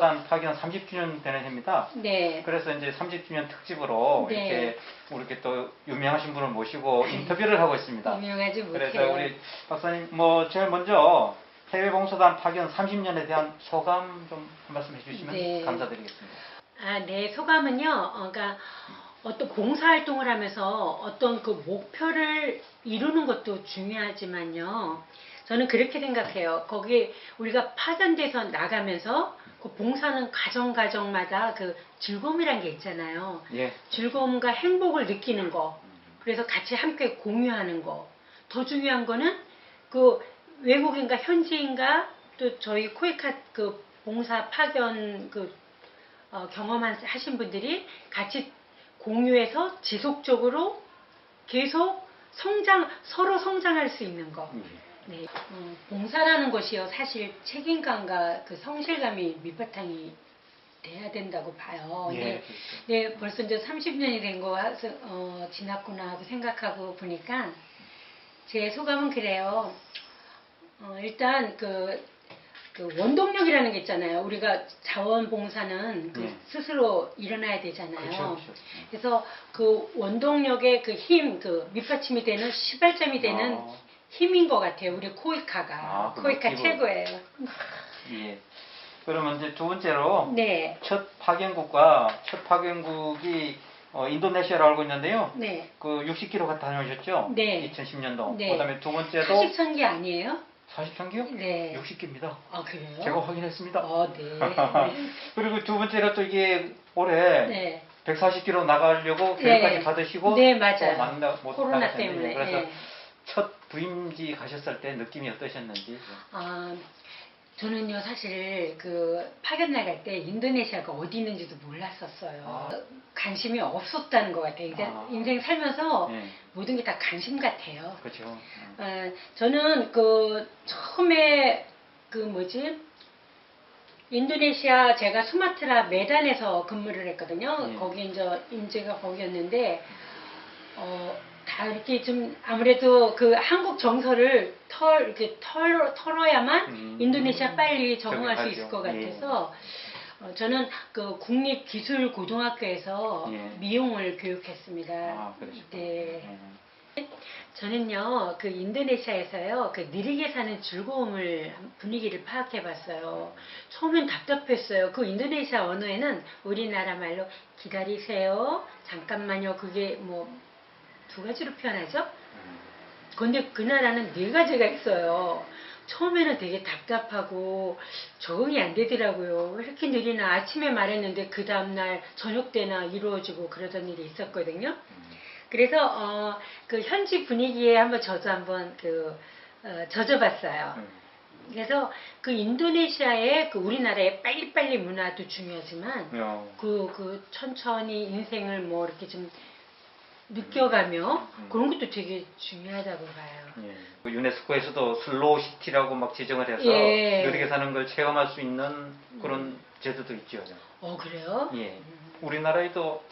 사단 파견 30주년 되는 해입니다. 네. 그래서 이제 30주년 특집으로 네. 이렇게 이렇게 또 유명하신 분을 모시고 인터뷰를 하고 있습니다. 유명하지 못해요. 그래서 우리 박사님 뭐 제일 먼저 해외 봉사단 파견 30년에 대한 소감 좀 한 말씀 해주시면 네. 감사드리겠습니다. 아, 내 소감은요. 어, 그러니까 어떤 봉사 활동을 하면서 어떤 그 목표를 이루는 것도 중요하지만요. 저는 그렇게 생각해요. 거기 우리가 파견돼서 나가면서 그 봉사는 가정 가정마다 그 즐거움이란 게 있잖아요. 예. 즐거움과 행복을 느끼는 거. 그래서 같이 함께 공유하는 거. 더 중요한 거는 그 외국인과 현지인과 또 저희 코이카 그 봉사 파견 그 어, 경험한 하신 분들이 같이 공유해서 지속적으로 계속 성장 서로 성장할 수 있는 거. 네. 어, 봉사라는 것이요 사실 책임감과 그 성실감이 밑바탕이 돼야 된다고 봐요. 예. 네. 네, 벌써 이제 30년이 된 거 어, 지났구나 하고 생각하고 보니까 제 소감은 그래요. 어, 일단 그, 그 원동력이라는 게 있잖아요. 우리가 자원봉사는 그 네. 스스로 일어나야 되잖아요. 그렇죠, 그렇죠. 그래서 그 원동력의 그 힘, 그 밑받침이 되는 시발점이 되는 아. 힘인 것 같아요. 우리 코이카가. 아, 그 코이카 모티브. 최고예요. 예. 그러면 이제 두 번째로 네. 첫 파견국과 첫 파견국이 어, 인도네시아로 알고 있는데요. 네. 그 60km 갔다 다녀오셨죠? 네. 2010년도. 네. 그다음에 두 번째도 사직천기 아니에요? 40평기요? 네. 60km입니다. 아, 그래요? 제가 확인했습니다. 어, 네. 그리고 두 번째로 또 이게 올해 네. 140km 나가려고 네. 계획까지 받으시고 네, 맞아요. 또 만나 못 코로나 때문에. 그래서 네. 첫 부임지 가셨을 때 느낌이 어떠셨는지 아, 저는요, 사실 그 파견 나갈 때 인도네시아가 어디 있는지도 몰랐었어요. 아. 관심이 없었다는 것 같아요. 이제 아. 인생 살면서 네. 모든 게 다 관심 같아요. 그렇죠. 음. 어, 저는 그 처음에 그 뭐지 인도네시아 제가 수마트라 메단에서 근무를 했거든요. 예. 거기 이제 임제가 거기였는데 어, 다 이렇게 좀 아무래도 그 한국 정서를 털 이렇게 털 털어야만 음. 인도네시아 빨리 적응할 수. 있을 것 예. 같아서 어, 저는 그 국립 기술 고등학교에서 예. 미용을 교육했습니다. 아. 네. 음. 저는요, 그 인도네시아에서요, 그 느리게 사는 즐거움을 분위기를 파악해 봤어요. 처음엔 답답했어요. 그 인도네시아 언어에는 우리나라 말로 기다리세요, 잠깐만요, 그게 뭐 두 가지로 표현하죠? 음. 근데 그 나라는 네 가지가 있어요. 처음에는 되게 답답하고 적응이 안 되더라고요. 왜 이렇게 느리나 아침에 말했는데 그 다음날 저녁 때나 이루어지고 그러던 일이 있었거든요. 음. 그래서 어, 그 현지 분위기에 한번 저도 한번 그 어, 젖어봤어요. 음. 그래서 그 인도네시아의 그 우리나라의 빨리빨리 문화도 중요하지만 야. 그, 그 천천히 인생을 뭐 이렇게 좀 느껴가며 음. 그런 것도 되게 중요하다고 봐요. 예. 그 유네스코에서도 슬로우 시티라고 막 지정을 해서 예. 느리게 사는 걸 체험할 수 있는 그런 제도도 있죠. 어 그래요? 예. 음. 우리나라에도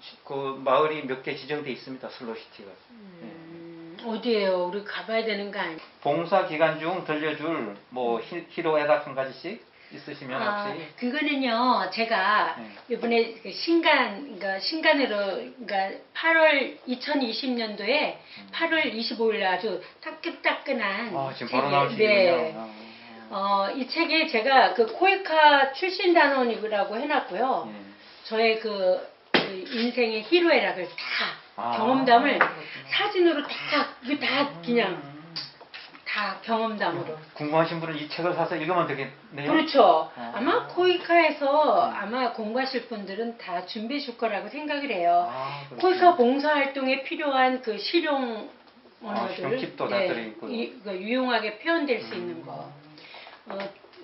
시- 그 마을이 몇 개 지정돼 있습니다. 슬로우 시티가. 음, 어디에요? 우리 가봐야 되는 거 아니에요? 봉사 기간 중 들려줄 뭐 히- 히로 에닥 한 가지씩 있으시면 아, 혹시 그거는요, 제가 네. 이번에 그 신간, 그러니까 신간으로, 그러니까 8월 2020년도에 8월 25일 날 아주 따끈따끈한 아, 지금 책이- 바로 나오시군요. 네. 아, 어, 이 책에 제가 그 코이카 출신 단원이라고 해놨고요. 예. 저의 그, 그 인생의 희로애락을 다 아, 경험담을. 사진으로 다, 이거 다 그냥 음. 다 경험담으로. 궁금하신 분은 이 책을 사서 읽으면 되겠네요. 그렇죠. 아. 아마 코이카에서 아마 공부하실 분들은 다 준비해 줄 거라고 생각을 해요. 아. 코이카 봉사활동에 필요한 그 실용 아, 언어들, 실용 팁도 다 들어있고요. 이- 그 유용하게 표현될 수 있는 거. 어,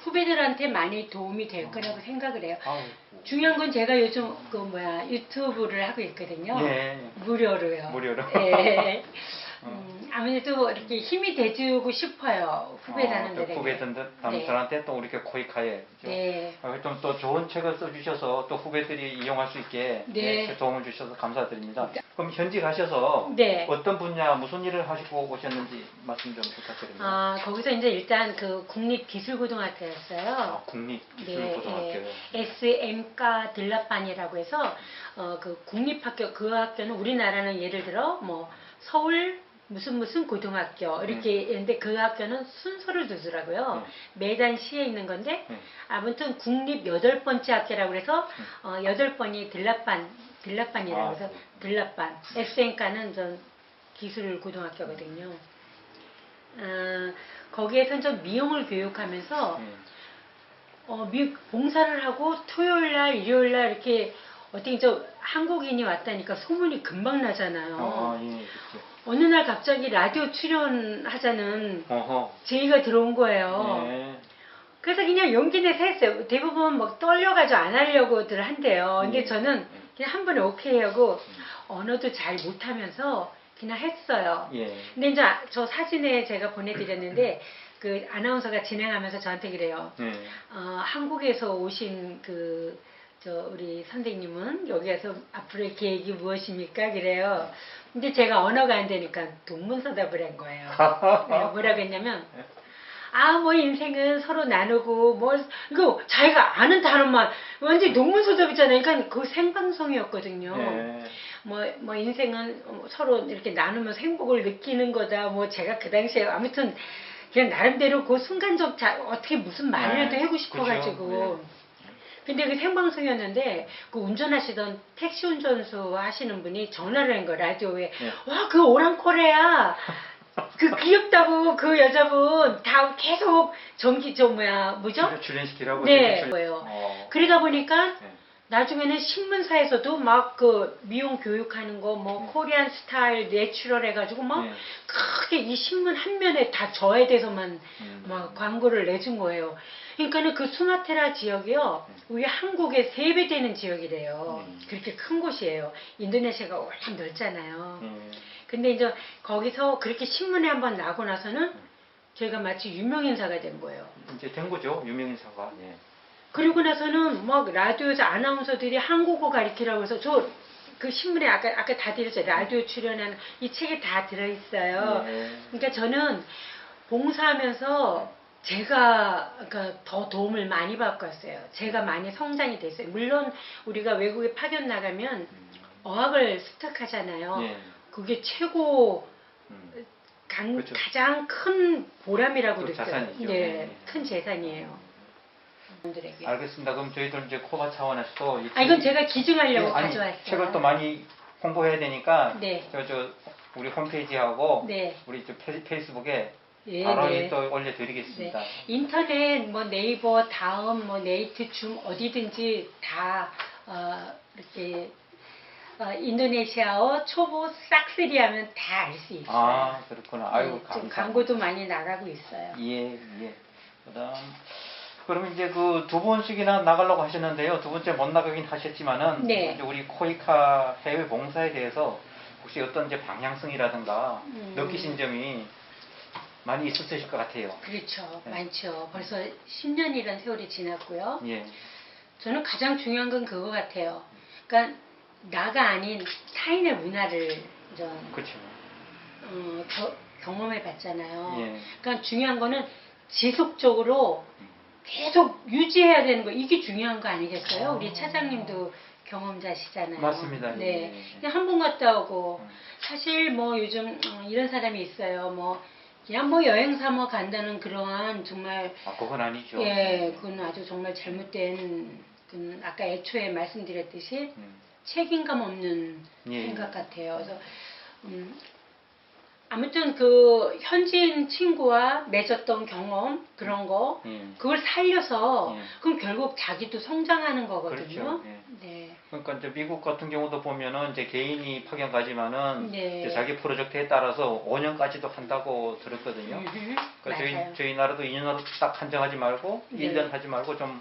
후배들한테 많이 도움이 될 거라고 생각을 해요. 아우. 중요한 건 제가 요즘 그 뭐야 유튜브를 하고 있거든요. 예. 무료로요. 무료로. 예. 음, 아무래도 이렇게 힘이 돼주고 싶어요 어, 또 후배단원들에게. 후배들한테 또 우리 코이카에 네. 좀 또 좋은 책을 써주셔서 또 후배들이 이용할 수 있게 네. 예, 도움을 주셔서 감사드립니다. 그럼 현직 하셔서 네. 어떤 분야 무슨 일을 하시고 오셨는지 말씀 좀 부탁드립니다. 아 거기서 이제 일단 그 국립기술고등학교였어요. 아, 국립기술고등학교. 네, 예. SM과 들라반이라고 해서 어, 그 국립학교 그 학교는 우리나라는 예를 들어 뭐 서울 무슨 무슨 고등학교 이렇게 있는데 그 학교는 순서를 두더라고요. 매단 시에 있는 건데 네. 아무튼 국립 여덟 번째 학교라고 해서 어, 여덟 번이 들라반 들라반이라고 아, 해서 그렇구나. 들라반 SM과는 전 기술 고등학교거든요. 어, 거기에선 좀 미용을 교육하면서 예. 어, 미, 봉사를 하고 토요일 날, 일요일 날 이렇게 어떻게 저 한국인이 왔다니까 소문이 금방 나잖아요. 어, 예, 그렇죠. 어느 날 갑자기 라디오 출연하자는 어허. 제의가 들어온 거예요. 예. 그래서 그냥 용기 내서 했어요. 대부분 막 떨려가지고 안 하려고들 한대요. 근데 예. 저는 그냥 한 번에 오케이 하고 언어도 잘 못하면서 그냥 했어요. 예. 근데 이제 저 사진에 제가 보내드렸는데 그 아나운서가 진행하면서 저한테 그래요. 예. 어, 한국에서 오신 그, 저, 우리 선생님은 여기에서 앞으로의 계획이 무엇입니까? 그래요. 근데 제가 언어가 안 되니까 동문서답을 한 거예요. 내가 뭐라고 했냐면, 아, 뭐 인생은 서로 나누고, 뭐, 이거 자기가 아는 단어만, 완전 동문서답이잖아요. 그러니까 그 생방송이었거든요. 예. 뭐, 뭐 인생은 뭐 서로 이렇게 나누면서 행복을 느끼는 거다. 뭐 제가 그 당시에 아무튼 그냥 나름대로 그 순간적 자, 어떻게 무슨 말이라도 네, 하고 싶어가지고. 그죠. 근데 그 생방송이었는데 그 운전하시던 택시 운전수 하시는 분이 전화를 한거 라디오에 네. 와 그 오랑코레야 그 귀엽다고 그 여자분 다 계속 전기 저 뭐야 뭐죠? 출연- 출연시키라고 네, 뭐예요. 어. 그러다 보니까 예. 나중에는 신문사에서도 막 그 미용 교육하는 거 뭐 네. 코리안 스타일 내추럴 해가지고 막 네. 크게 이 신문 한 면에 다 저에 대해서만 음. 막 광고를 내준 거예요. 그러니까는 그 수마테라 지역이요, 네. 우리 한국의 세 배 되는 지역이래요. 음. 그렇게 큰 곳이에요. 인도네시아가 워낙 넓잖아요. 예. 근데 이제 거기서 그렇게 신문에 한번 나고 나서는 음. 저희가 마치 유명 인사가 된 거예요. 이제 된 거죠 유명인사가. 예. 그리고 나서는 막 라디오에서 아나운서들이 한국어 가르치라고 해서 저 그 신문에 아까 아까 다 드렸죠 라디오 출연하는 이 책에 다 들어있어요. 예. 그러니까 저는 봉사하면서 제가 그러니까 더 도움을 많이 받고 왔어요. 제가 많이 성장이 됐어요. 물론 우리가 외국에 파견 나가면 어학을 습득하잖아요. 예. 그게 최고 음. 강- 그렇죠. 가장 큰 보람이라고 그 느껴요. 네, 네. 큰 재산이에요. 분들에게. 알겠습니다. 그럼 저희들 이제 코바 차원에서도 이아 이건 책- 제가 기증하려고 예, 아니, 가져왔어요. 책을 또 많이 홍보해야 되니까 네. 저, 저 우리 홈페이지하고 네. 우리 페이스북에 예, 바로 네. 또 올려드리겠습니다. 네. 인터넷 뭐 네이버 다음 뭐 네이트 줌 어디든지 다 어, 이렇게 어, 인도네시아어 초보 싹쓸이 하면 다 알 수 있어요. 아 그렇구나. 아유 네, 감사합니다. 좀 광고도 많이 나가고 있어요. 예, 예. 그다음 그럼 이제 그 두 번씩이나 나가려고 하셨는데요. 두 번째 못 나가긴 하셨지만은 네. 우리 코이카 해외 봉사에 대해서 혹시 어떤 이제 방향성이라든가 음. 느끼신 점이 많이 있으실 것 같아요. 그렇죠. 네. 많죠. 벌써 10년이란 세월이 지났고요. 예. 저는 가장 중요한 건 그거 같아요. 그러니까 나가 아닌 타인의 문화를 좀 그렇죠. 어, 겨- 경험해 봤잖아요. 예. 그러니까 중요한 거는 지속적으로 계속 유지해야 되는 거 이게 중요한 거 아니겠어요? 아. 우리 차장님도 경험자시잖아요. 맞습니다. 네. 예, 한 번 갔다 오고 음. 사실 뭐 요즘 음, 이런 사람이 있어요. 뭐 그냥 뭐 여행 삼아 간다는 그러한 정말 아 그건 아니죠. 예, 그건 아주 정말 잘못된 그 아까 애초에 말씀드렸듯이 음. 책임감 없는 예. 생각 같아요. 그래서 음, 아무튼 그 현지인 친구와 맺었던 경험 그런 거 예. 그걸 살려서 예. 그럼 결국 자기도 성장하는 거거든요. 그렇죠. 예. 네. 그러니까 이제 미국 같은 경우도 보면은 이제 개인이 파견 가지만은 네. 자기 프로젝트에 따라서 5년까지도 한다고 들었거든요. 음흠, 그러니까 저희. 저희 나라도 2년으로 딱 한정하지 말고 네. 1년 하지 말고 좀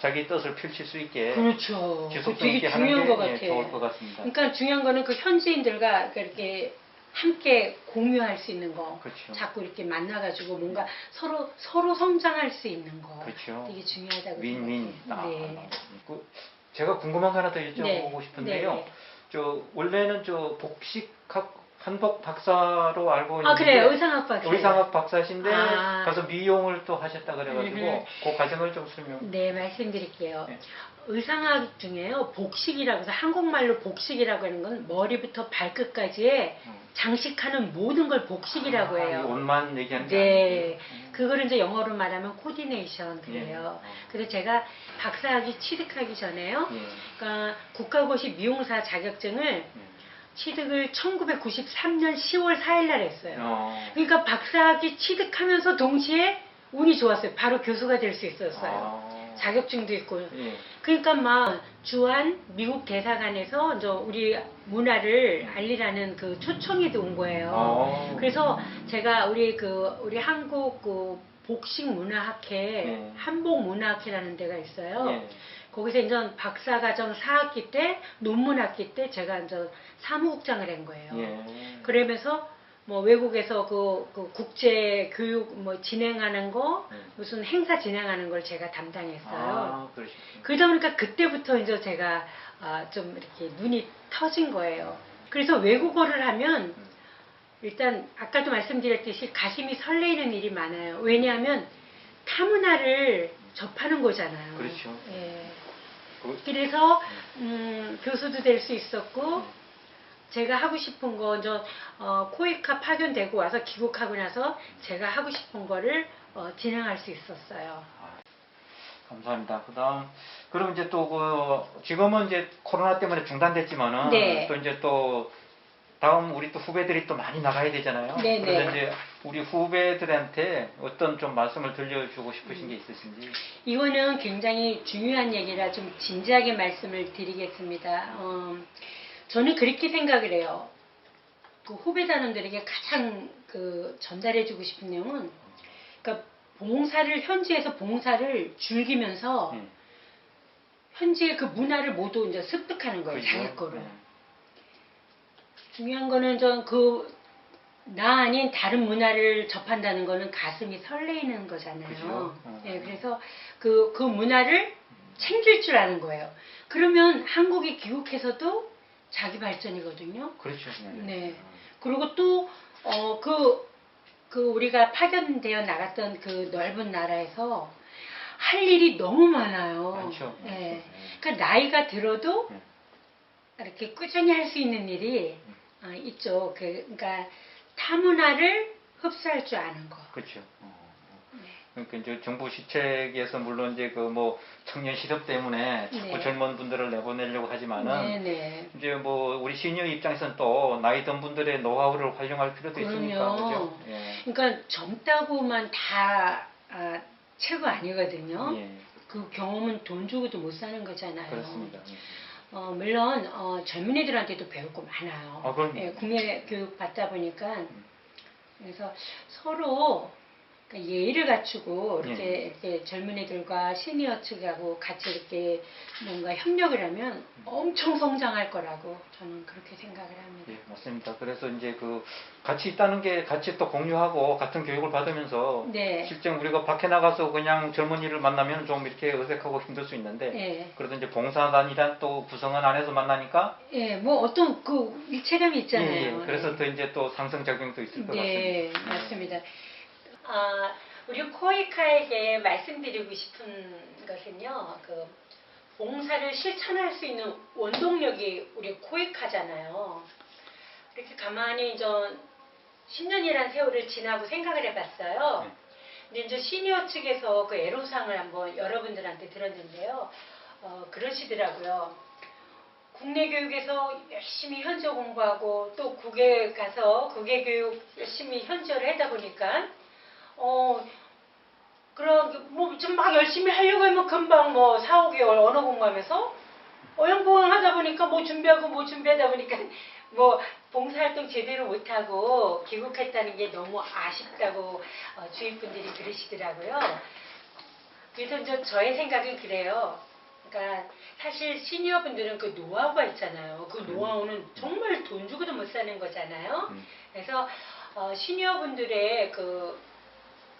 자기 뜻을 펼칠 수 있게 그렇죠. 그 지속성 있게 하는 게것 예, 같아요. 좋을 것 같습니다. 그러니까 중요한 거는 그 현지인들과 그러니까 이렇게 함께 공유할 수 있는 거. 그렇죠. 자꾸 이렇게 만나가지고 뭔가 서로 서로 성장할 수 있는 거. 그렇죠. 되게 중요하다고 윈윈. 아. 네. 그 제가 궁금한 거 하나 더 여쭤보고 네. 싶은데요. 네. 저 원래는 저 복식학 한복 박사로 알고 있는데 아 그래요 의상학 박사. 의상학 박사신데 아. 가서 미용을 또 하셨다 그래가지고 음흠. 그 과정을 좀 설명. 네 말씀드릴게요. 네. 의상학 중에요 복식이라고 해서 한국말로 복식이라고 하는 건 머리부터 발끝까지에 음. 장식하는 모든 걸 복식이라고 아, 이 해요. 옷만 얘기하는 게 네, 아니고. 음. 그거를 이제 영어로 말하면 코디네이션 그래요. 예. 그래서 제가 박사학위 취득하기 전에요. 예. 그러니까 국가고시 미용사 자격증을 예. 취득을 1993년 10월 4일 날 했어요. 어. 그러니까 박사학위 취득하면서 동시에 운이 좋았어요. 바로 교수가 될 수 있었어요. 아. 자격증도 있고. 예. 그러니까 막 주한 미국 대사관에서 저 우리 문화를 알리라는 그 초청에도 온 거예요. 어. 그래서 제가 우리 그 우리 한국 그 복식 문화학회 예. 한복 문화학회라는 데가 있어요. 예. 거기서 이제 박사과정 4학기 때 논문 학기 때 제가 이제 사무국장을 한 거예요. 예. 그러면서 뭐 외국에서 그, 그 국제 교육 뭐 진행하는 거 네. 무슨 행사 진행하는 걸 제가 담당했어요. 아. 그러다 보니까 그때부터 이제 제가 아, 좀 이렇게 눈이 터진 거예요. 그래서 외국어를 하면 음. 일단 아까도 말씀드렸듯이 가슴이 설레이는 일이 많아요. 왜냐하면 타문화를 접하는 거잖아요. 그렇죠. 예. 그- 그래서 음, 교수도 될 수 있었고 음. 제가 하고 싶은 거, 저 어, 코이카 파견되고 와서 귀국하고 나서 제가 하고 싶은 거를 어, 진행할 수 있었어요. 아, 감사합니다. 그다음 그럼 이제 또 그 지금은 이제 코로나 때문에 중단됐지만은 네. 또 이제 또 다음 우리 또 후배들이 또 많이 나가야 되잖아요. 네, 그래서 네. 이제 우리 후배들한테 어떤 좀 말씀을 들려주고 싶으신 게 있으신지. 이거는 굉장히 중요한 얘기라 좀 진지하게 말씀을 드리겠습니다. 어, 저는 그렇게 생각을 해요. 그 후배단원들에게 가장 그 전달해주고 싶은 내용은, 그러니까 봉사를 현지에서 봉사를 즐기면서 음. 현지의 그 문화를 모두 이제 습득하는 거예요, 그죠? 자기 거로. 네. 중요한 거는 전 그 나 아닌 다른 문화를 접한다는 거는 가슴이 설레이는 거잖아요. 그죠? 어. 예, 그래서 그, 그 문화를 챙길 줄 아는 거예요. 그러면 한국이 귀국해서도 자기 발전이거든요. 그렇죠. 네. 그리고 또, 어, 그, 그 우리가 파견되어 나갔던 그 넓은 나라에서 할 일이 너무 많아요. 많죠. 예. 네. 그러니까 나이가 들어도 네. 이렇게 꾸준히 할 수 있는 일이 어, 있죠. 그, 그러니까 타문화를 흡수할 줄 아는 거. 그렇죠. 네. 그러니까 이제 정부 시책에서 물론 이제 그 뭐 청년 실업 때문에 자꾸 네. 젊은 분들을 내보내려고 하지만은 네네. 이제 뭐 우리 시니어 입장에서는 또 나이 든 분들의 노하우를 활용할 필요도 있으니까 그럼요. 그죠? 예. 그러니까 젊다고만 다 아, 최고 아니거든요. 예. 그 경험은 돈 주고도 못 사는 거잖아요. 그렇습니다. 예. 어, 물론 어, 젊은 애들한테도 배울 거 많아요. 아, 그럼요. 예, 국내 교육 받다 보니까 음. 그래서 서로 그러니까 예의를 갖추고 이렇게, 예. 이렇게 젊은 애들과 시니어 측하고 같이 이렇게 뭔가 협력을 하면 엄청 성장할 거라고 저는 그렇게 생각을 합니다. 예, 맞습니다. 그래서 이제 그 같이 있다는 게 같이 또 공유하고 같은 교육을 받으면서 네. 실제 우리가 밖에 나가서 그냥 젊은이를 만나면 좀 이렇게 어색하고 힘들 수 있는데 예. 그래도 이제 봉사단이란 또 구성원 안에서 만나니까 예, 뭐 어떤 그 일체감이 있잖아요. 예, 예. 그래서 네. 더 이제 또 상승작용도 있을 것 네, 같습니다. 맞습니다. 아, 우리 코이카에게 말씀드리고 싶은 것은요, 그 봉사를 실천할 수 있는 원동력이 우리 코이카잖아요. 이렇게 가만히 좀 10년이란 세월을 지나고 생각을 해봤어요. 네. 근데 이제 시니어 측에서 그 애로상을 한번 여러분들한테 들었는데요. 어, 그러시더라고요. 국내 교육에서 열심히 현재 공부하고 또 국외 가서 국외 교육 열심히 현지를 하다 보니까 어 그런 뭐 좀 막 열심히 하려고 하면 금방 뭐 4, 5개월 언어 공부하면서 어영부영 하다 보니까 뭐 준비하고 뭐 준비하다 보니까 뭐 봉사활동 제대로 못하고 귀국했다는 게 너무 아쉽다고 어, 주위 분들이 그러시더라고요. 그래서 이제 저의 생각은 그래요. 그러니까 사실 시니어 분들은 그 노하우가 있잖아요. 그 노하우는 정말 돈 주고도 못 사는 거잖아요. 음. 그래서 어, 시니어 분들의 그,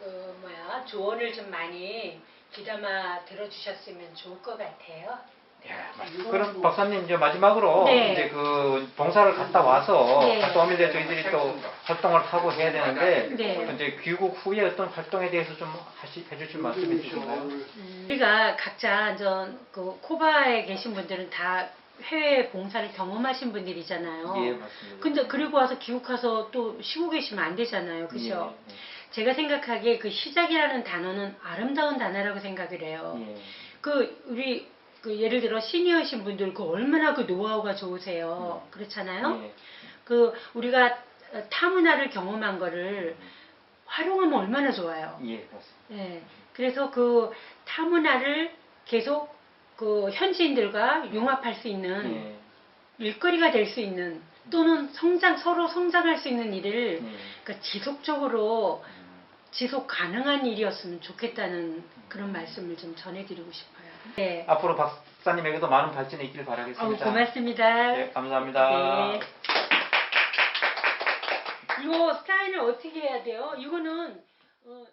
그 뭐야 조언을 좀 많이 귀담아 들어주셨으면 좋을 것 같아요. 예, 맞습니다. 그럼 박사님 이제 마지막으로 네. 이제 그 봉사를 갔다 와서 네. 갔다 오면 이제 저희들이 또 활동을 하고 해야 되는데 네. 이제 귀국 후에 어떤 활동에 대해서 좀 하시, 해주실 말씀 있으신가요? 음, 우리가 각자 전그 코바에 계신 분들은 다 해외 봉사를 경험하신 분들이잖아요. 예, 맞습니다. 어. 근데 그리고 와서 귀국해서 또 쉬고 계시면 안 되잖아요. 그죠? 예, 제가 생각하기에 그 시작이라는 단어는 아름다운 단어라고 생각을 해요. 예, 예. 그 우리 그 예를 들어 시니어이신 분들 그 얼마나 그 노하우가 좋으세요. 음. 그렇잖아요. 예. 그 우리가 타 문화를 경험한 거를 활용하면 얼마나 좋아요. 예. 예. 그래서 그 타문화를 계속 그 현지인들과 융합할 수 있는 예, 일거리가 될 수 있는 또는 성장 서로 성장할 수 있는 일을 예. 그러니까 지속적으로 음, 지속 가능한 일이었으면 좋겠다는 그런 말씀을 좀 전해드리고 싶어요. 네. 앞으로 박사님에게도 많은 발전이 있길 아우, 바라겠습니다. 고맙습니다. 네, 감사합니다. 네. 이거 사인을 어떻게 해야 돼요? 이거는 어,